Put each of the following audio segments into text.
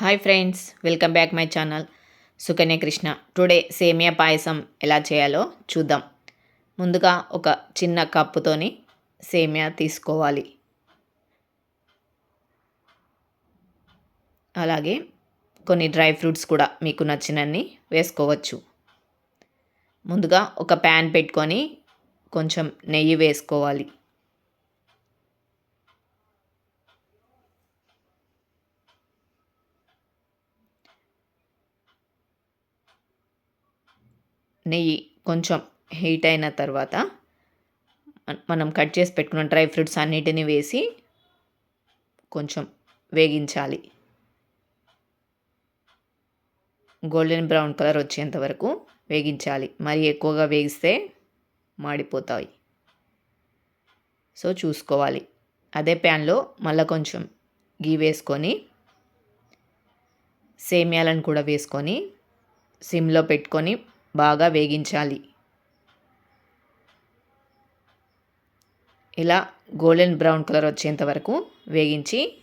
Hi friends welcome back my channel Sukanya Krishna today semiya payasam ఎలా చేయాలో చూద్దాం. ముందుగా ఒక చిన్న కప్పుతోని సేమియా తీసుకోవాలి. అలాగే కొన్ని డ్రై ఫ్రూట్స్ కూడా మీకు నచ్చినన్ని వేసుకోవచ్చు. ముందుగా ఒక ప్యాన్ పెట్టుకొని కొంచెం నెయ్యి వేసుకోవాలి. నెయ్యి కొంచెం హీట్ అయిన తర్వాత మనం కట్ చేసి పెట్టుకున్న డ్రై ఫ్రూట్స్ అన్నిటిని వేసి కొంచెం వేగించాలి. గోల్డెన్ బ్రౌన్ కలర్ వచ్చేంత వరకు వేగించాలి. మరి ఎక్కువగా వేగిస్తే మాడిపోతాయి. సో చూసుకోవాలి. అదే ప్యాన్లో మళ్ళీ కొంచెం గీ వేసుకొని సేమియాలను కూడా వేసుకొని సిమ్లో పెట్టుకొని బాగా వేగించాలి. ఇలా గోల్డెన్ బ్రౌన్ కలర్ వచ్చేంత వరకు వేగించి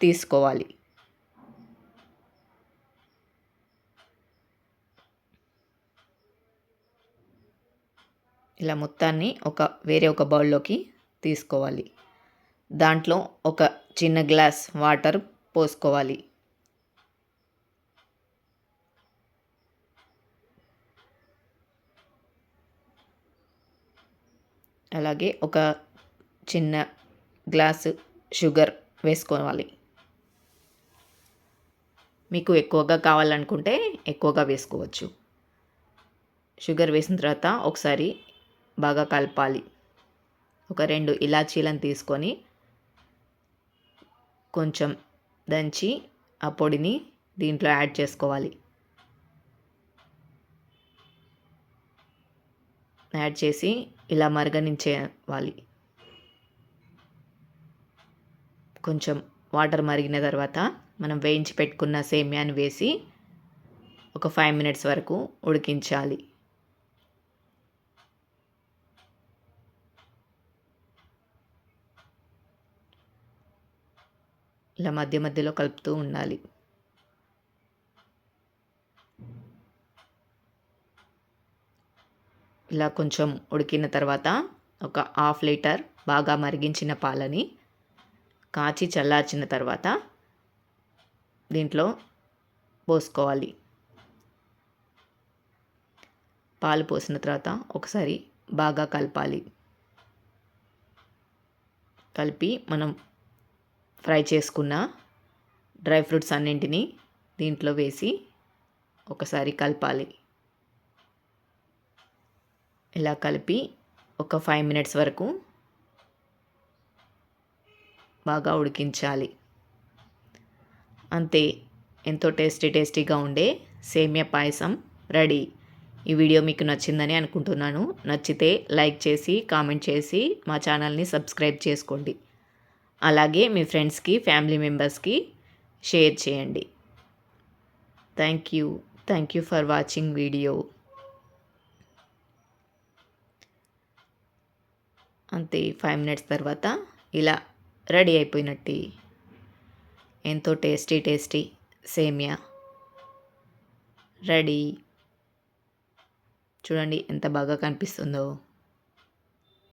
తీసుకోవాలి. ఇలా మొత్తాన్ని ఒక వేరే ఒక బౌల్లోకి తీసుకోవాలి. దాంట్లో ఒక చిన్న గ్లాస్ వాటర్ పోసుకోవాలి. అలాగే ఒక చిన్న గ్లాసు షుగర్ వేసుకోవాలి. మీకు ఎక్కువగా కావాలనుకుంటే ఎక్కువగా వేసుకోవచ్చు. షుగర్ వేసిన తర్వాత ఒకసారి బాగా కలపాలి. ఒక రెండు ఇలాచీలను తీసుకొని కొంచెం దంచి ఆ పొడిని దీంట్లో యాడ్ చేసుకోవాలి. యాడ్ చేసి ఇలా మరగనించేవాలి కొంచెం వాటర్ మరిగిన తర్వాత మనం వేయించి పెట్టుకున్న సేమ్యాన్ని వేసి ఒక ఫైవ్ మినిట్స్ వరకు ఉడికించాలి. ఇలా మధ్య మధ్యలో కలుపుతూ ఉండాలి. ఇలా కొంచెం ఉడికిన తర్వాత ఒక హాఫ్ లీటర్ బాగా మరిగించిన పాలని కాచి చల్లార్చిన తర్వాత దీంట్లో పోసుకోవాలి. పాలు పోసిన తర్వాత ఒకసారి బాగా కలపాలి. కలిపి మనం ఫ్రై చేసుకున్న డ్రై ఫ్రూట్స్ అన్నింటినీ దీంట్లో వేసి ఒకసారి కలపాలి. ఇలా కలిపి ఒక ఫైవ్ మినిట్స్ వరకు బాగా ఉడికించాలి. అంతే ఎంతో టేస్టీ టేస్టీగా ఉండే సేమియా పాయసం రెడీ. ఈ వీడియో మీకు నచ్చిందని అనుకుంటున్నాను. నచ్చితే లైక్ చేసి కామెంట్ చేసి మా ఛానల్ని సబ్స్క్రైబ్ చేసుకోండి. అలాగే మీ ఫ్రెండ్స్కి ఫ్యామిలీ మెంబర్స్కి షేర్ చేయండి. Thank you. Thank you for watching video. అంతే ఫైవ్ మినిట్స్ తర్వాత ఇలా రెడీ అయిపోయినట్టు. ఎంతో టేస్టీ టేస్టీ సేమియా. రెడీ. చూడండి ఎంత బాగా కనిపిస్తుందో.